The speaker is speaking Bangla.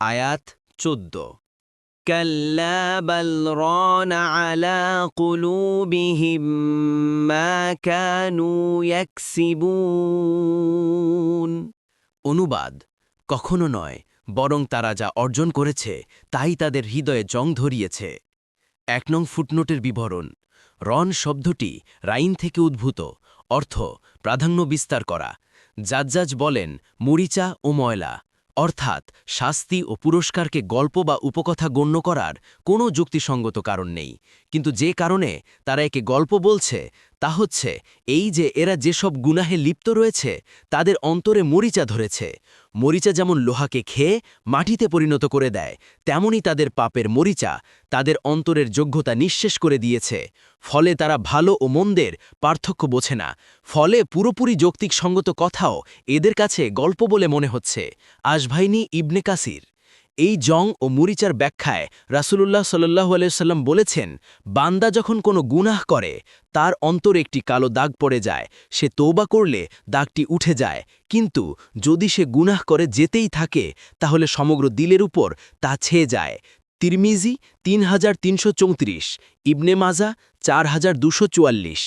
আয়াত চোদ্দ كلا بل ران على قلوبهم ما كانوا يكسبون অনুবাদ কখনো নয় বরং তারা যা অর্জন করেছে তাই তাদের হৃদয়ে জং ধরিয়েছে এক নং ফুটনোটের বিবরণ রন শব্দটি রাইন থেকে উদ্ভূত অর্থ প্রাধান্য বিস্তার করা জাজ্জাজ বলেন মরিচা ও ময়লা অর্থাৎ শাস্তি ও পুরস্কারকে গল্প বা উপকথা গণ্য করার কোনো যুক্তিসঙ্গত কারণ নেই। কিন্তু যে কারণে তারা একে গল্প বলছে তা হচ্ছে, এই যে এরা যেসব গুনাহে লিপ্ত রয়েছে, তাদের অন্তরে মরিচা ধরেছে। মরিচা যেমন লোহাকে খেয়ে মাটিতে পরিণত করে দেয় তেমনি তাদের পাপের মরিচা তাদের অন্তরের যোগ্যতা নিঃশেষ করে দিয়েছে। ফলে তারা ভালো ও মন্দের পার্থক্য বোঝে না। ফলে পুরোপুরি যৌক্তিক সঙ্গত কথাও এদের কাছে গল্প বলে মনে হচ্ছে। আশভাইনি ইবনে কাসির। এই জং ও মুরিচার ব্যাখ্যায় রাসূলুল্লাহ সাল্লাহ আলাইসাল্লাম বলেছেন, বান্দা যখন কোনো গুনাহ করে, তার অন্তর একটি কালো দাগ পড়ে যায়, সে তৌবা করলে দাগটি উঠে যায়। কিন্তু যদি সে গুনাহ করে যেতেই থাকে, তাহলে সমগ্র দিলের উপর তা ছেয়ে যায়। তিরমিজি তিন হাজার তিনশো চৌত্রিশ, ইবনে মাজা চার হাজার দুশো চুয়াল্লিশ।